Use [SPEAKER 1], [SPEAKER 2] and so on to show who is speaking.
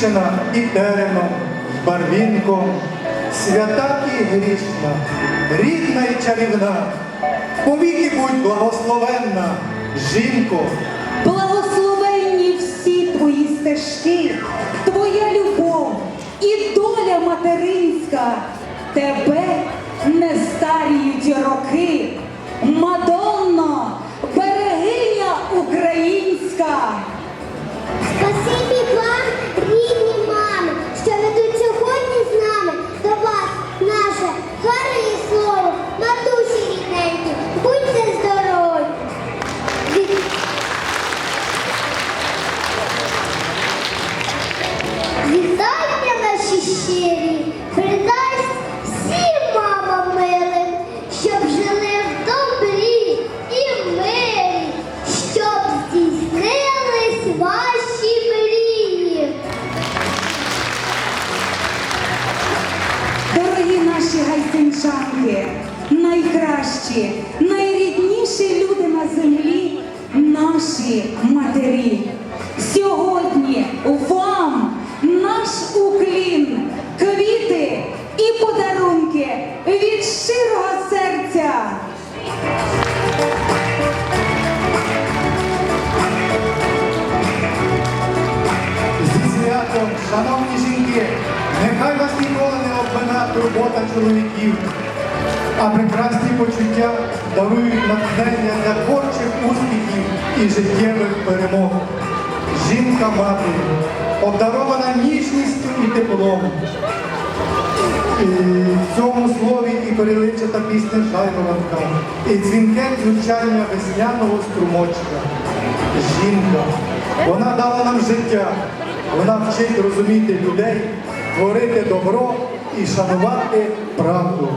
[SPEAKER 1] Посвічена і тереном, барвінком, свята і грішна, рідна і чарівна, повіки будь благословенна, жінко.
[SPEAKER 2] Благословенні всі твої стежки, твоя любов і доля материнська. Тебе не старіють роки. Мадонно,
[SPEAKER 3] наші
[SPEAKER 2] гайсенчанки, найкращі, найрідніші люди на землі наші матері.
[SPEAKER 1] Шановні жінки, нехай вас ніколи не обмина турбота чоловіків, а прекрасні почуття дарують натхнення для творчих успіхів і життєвих перемог. Жінка мати, обдарована ніжністю і теплом. І в цьому слові і переличата пісня Жайворонка, і дзвінке звучання весняного струмочка. Жінка, вона дала нам життя, вона вчить розуміти людей, творити добро і шанувати правду.